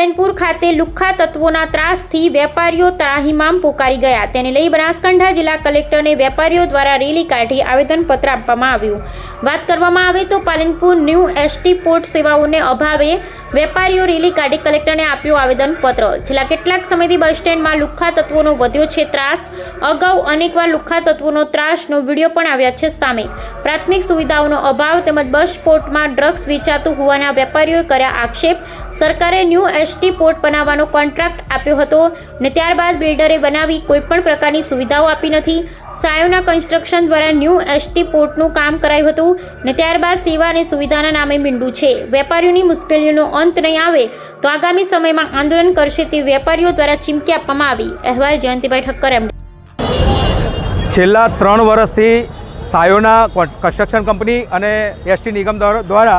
પાલનપુર ખાતે લુખ્ખા તત્વોના ત્રાસથી વેપારીઓ ત્રાહિમામ પોકારી ગયા. તેને લઈ બનાસકાંઠા જિલ્લા કલેક્ટરને વેપારીઓ દ્વારા રેલી કાઢી આવેદનપત્ર આપવામાં આવ્યું. વાત કરવામાં આવે તો પાલનપુર ન્યૂ એસટી પોર્ટ સેવાઓને અભાવે વેપારીઓ રેલી કાઢી કલેક્ટરને આપ્યું આવેદનપત્ર. છેલ્લા કેટલાક સમયથી બસ સ્ટેન્ડમાં લુખ્ખા તત્વોનો વધ્યો છે ત્રાસ. અગાઉ અનેકવાર લુખ્ખા તત્વોનો ત્રાસનો વીડિયો પણ આવ્યા છે સામે. પ્રાથમિક સુવિધાઓનો અભાવ તેમજ બસ પોર્ટમાં ડ્રગ્સ વેચાતું હોવાના વેપારીઓએ કર્યા આક્ષેપ. સરકારે ન્યૂ એસટી પોર્ટ બનાવવાનો કોન્ટ્રાક્ટ આપ્યો હતો ને ત્યારબાદ બિલ્ડરે બનાવી કોઈપણ પ્રકારની સુવિધાઓ આપી નથી. સાયોના કન્સ્ટ્રક્શન દ્વારા ન્યૂ એસટી પોર્ટનું કામ કરાયું હતું ને ત્યારબાદ સેવા અને સુવિધાના નામે મીંડું છે. વેપારીઓની મુશ્કેલીઓનો અંત નહીં આવે તો આગામી સમયમાં આંદોલન કરશે તે વેપારીઓ દ્વારા ચીમકી આપવામાં આવી. અહેવાલ જયંતિભાઈ ઠક્કર, એમ. છેલ્લા ત્રણ વર્ષથી સાયોના કન્સ્ટ્રક્શન કંપની અને એસટી નિગમ દ્વાર-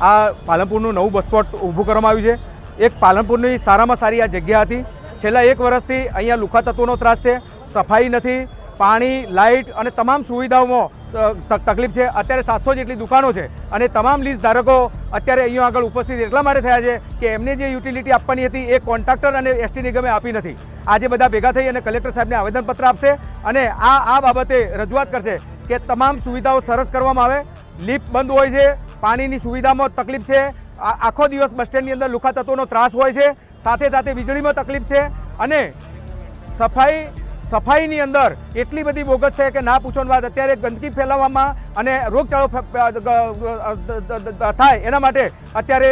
આ પાલનપુરનું નવું બસપોટ ઊભું કરવામાં આવ્યું છે. એક પાલનપુરની સારામાં સારી આ જગ્યા હતી. છેલ્લા એક વર્ષથી અહીંયા લુખા તત્વોનો ત્રાસ છે. સફાઈ નથી. પાણી, લાઇટ અને તમામ સુવિધાઓમાં તક- તકલીફ છે. અત્યારે સાતસો જેટલી દુકાનો છે અને તમામ લીઝ ધારકો અત્યારે અહીંયા આગળ ઉપસ્થિત એટલા માટે થયા છે કે એમને જે યુટિલિટી આપવાની હતી એ કોન્ટ્રાક્ટર અને એસટી નિગમે આપી નથી. આજે બધા ભેગા થઈ અને કલેક્ટર સાહેબને આવેદનપત્ર આપશે અને આ આ બાબતે રજૂઆત કરશે કે તમામ સુવિધાઓ સરસ કરવામાં આવે. લિફ્ટ બંધ હોય છે, પાણીની સુવિધામાં તકલીફ છે. આખો દિવસ બસ સ્ટેન્ડની અંદર લુખા તત્વોનો ત્રાસ હોય છે. સાથે સાથે વીજળીમાં તકલીફ છે અને સફાઈ સફાઈની અંદર એટલી બધી બોગસ છે કે ના પૂછવાની વાત. અત્યારે ગંદકી ફેલાવવામાં અને રોગચાળો થાય એના માટે અત્યારે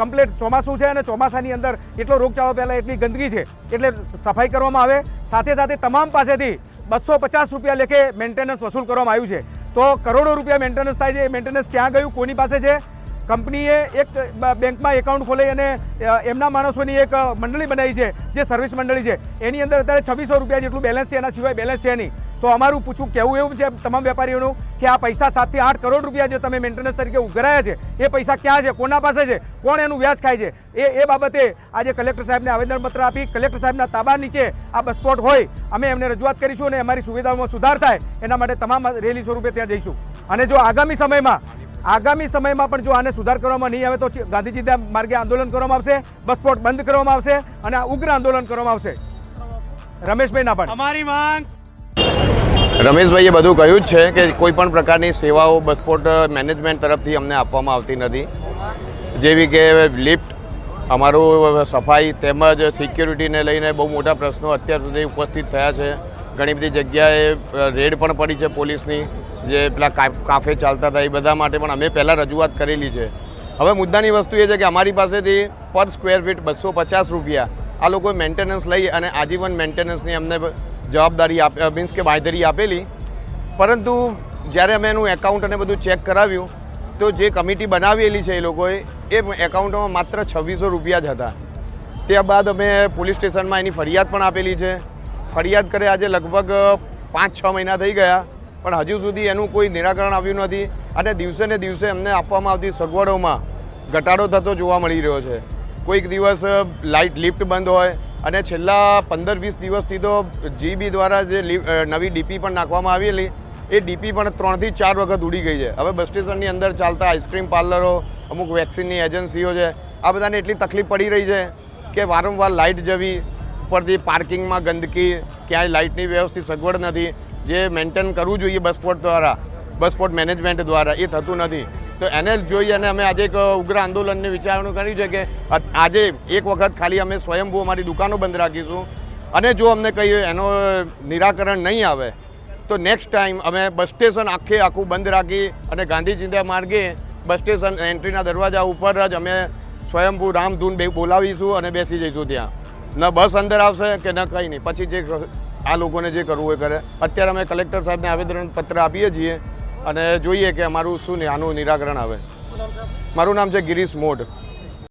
કમ્પ્લેટ ચોમાસું છે અને ચોમાસાની અંદર એટલો રોગચાળો ફેલાય એટલી ગંદકી છે. એટલે સફાઈ કરવામાં આવે. સાથે સાથે તમામ પાસેથી બસો પચાસ રૂપિયા લેખે મેન્ટેનન્સ વસૂલ કરવામાં આવ્યું છે. તો કરોડો રૂપિયા મેન્ટેનન્સ થાય છે. એ મેન્ટેનન્સ ક્યાં ગયું, કોની પાસે છે? કંપનીએ એક બેંકમાં એકાઉન્ટ ખોલી અને એમના માણસોની એક મંડળી બનાવી છે, જે સર્વિસ મંડળી છે. એની અંદર અત્યારે છવ્વીસો રૂપિયા જેટલું બેલેન્સ છે, એના સિવાય બેલેન્સ છે નહીં. તો અમારું પૂછવું, કેવું એવું છે તમામ વેપારીઓનું, કે આ પૈસા સાતથી આઠ કરોડ રૂપિયા જે તમે મેન્ટેનન્સ તરીકે ઉઘરાયા છે, એ પૈસા ક્યાં છે, કોના પાસે છે, કોણ એનું વ્યાજ ખાય છે? એ એ બાબતે આજે કલેક્ટર સાહેબને આવેદનપત્ર આપી, કલેક્ટર સાહેબના તાબા નીચે આ સ્પોટ હોય, અમે એમને રજૂઆત કરીશું અને અમારી સુવિધાઓમાં સુધાર થાય, એના માટે તમામ રેલી સ્વરૂપે ત્યાં જઈશું. અને જો આગામી સમયમાં આગામી સમયમાં પણ જો આને સુધાર કરવામાં નહીં આવે તો ગાંધીજીના માર્ગે આંદોલન કરવામાં આવશે બસ સ્પોટ બંધ કરવામાં આવશે અને આ ઉગ્ર આંદોલન કરવામાં આવશે. રમેશભાઈ ના પણ અમારી માંગ. રમેશભાઈએ બધું કહ્યું જ છે કે કોઈ પણ પ્રકારની સેવાઓ બસપોર્ટ મેનેજમેન્ટ તરફથી અમને આપવામાં આવતી નથી. જેવી કે લિફ્ટ અમારું સફાઈ તેમજ સિક્યુરિટીને લઈને બહુ મોટા પ્રશ્નો અત્યાર સુધી ઉપસ્થિત થયા છે. ઘણી બધી જગ્યાએ રેડ પણ પડી છે પોલીસની. જે પેલા કાફે ચાલતા હતા એ બધા માટે પણ અમે પહેલાં રજૂઆત કરેલી છે. હવે મુદ્દાની વસ્તુ એ છે કે અમારી પાસેથી પર સ્ક્વેર ફીટ બસો પચાસ રૂપિયા આ લોકોએ મેન્ટેનન્સ લઈ અને આજીવન મેન્ટેનન્સની અમને જવાબદારી આપ મીન્સ કે બાંયધરી આપેલી. પરંતુ જ્યારે અમે એનું એકાઉન્ટ અને બધું ચેક કરાવ્યું, તો જે કમિટી બનાવેલી છે એ લોકોએ, એ એકાઉન્ટમાં માત્ર છવ્વીસો રૂપિયા જ હતા. ત્યારબાદ અમે પોલીસ સ્ટેશનમાં એની ફરિયાદ પણ આપેલી છે. ફરિયાદ કરે આજે લગભગ પાંચ છ મહિના થઈ ગયા. પણ હજુ સુધી એનું કોઈ નિરાકરણ આવ્યું નથી અને દિવસે ને દિવસે એમને આપવામાં આવતી સગવડોમાં ઘટાડો થતો જોવા મળી રહ્યો છે. કોઈક દિવસ લાઇટ લિફ્ટ બંધ હોય અને છેલ્લા પંદર વીસ દિવસથી તો જીબી દ્વારા જે નવી ડીપી પણ નાખવામાં આવેલી, એ ડીપી પણ ત્રણથી ચાર વખત ઉડી ગઈ છે. હવે બસ સ્ટેશનની અંદર ચાલતા આઈસ્ક્રીમ પાર્લરો, અમુક વેક્સિનની એજન્સીઓ છે, આ બધાને એટલી તકલીફ પડી રહી છે કે વારંવાર લાઇટ જવી, ઉપરથી પાર્કિંગમાં ગંદકી, ક્યાંય લાઇટની વ્યવસ્થિત સગવડ નથી. જે મેન્ટેન કરવું જોઈએ બસ સ્પોટ દ્વારા, બસ મેનેજમેન્ટ દ્વારા, એ થતું નથી. તો એને જોઈ અને અમે આજે એક ઉગ્ર આંદોલનની વિચારણું કરી છે કે આજે એક વખત ખાલી અમે સ્વયંભૂ અમારી દુકાનો બંધ રાખીશું. અને જો અમને કહીએ એનો નિરાકરણ નહીં આવે, તો નેક્સ્ટ ટાઈમ અમે બસ સ્ટેશન આખે આખું બંધ રાખી અને ગાંધી ચિંતા માર્ગે બસ સ્ટેશન એન્ટ્રીના દરવાજા ઉપર જ અમે સ્વયંભૂ રામધૂન બે, બોલાવીશું અને બેસી જઈશું ત્યાં. ન બસ અંદર આવશે કે ન કંઈ નહીં. પછી જે આ લોકોને જે કરવું એ કરે. અત્યારે અમે કલેક્ટર સાહેબને આવેદન પત્ર આપીએ છીએ અને જોઈએ કે અમારું શું આનું નિરાકરણ આવે. મારું નામ છે ગિરીશ મોઢ.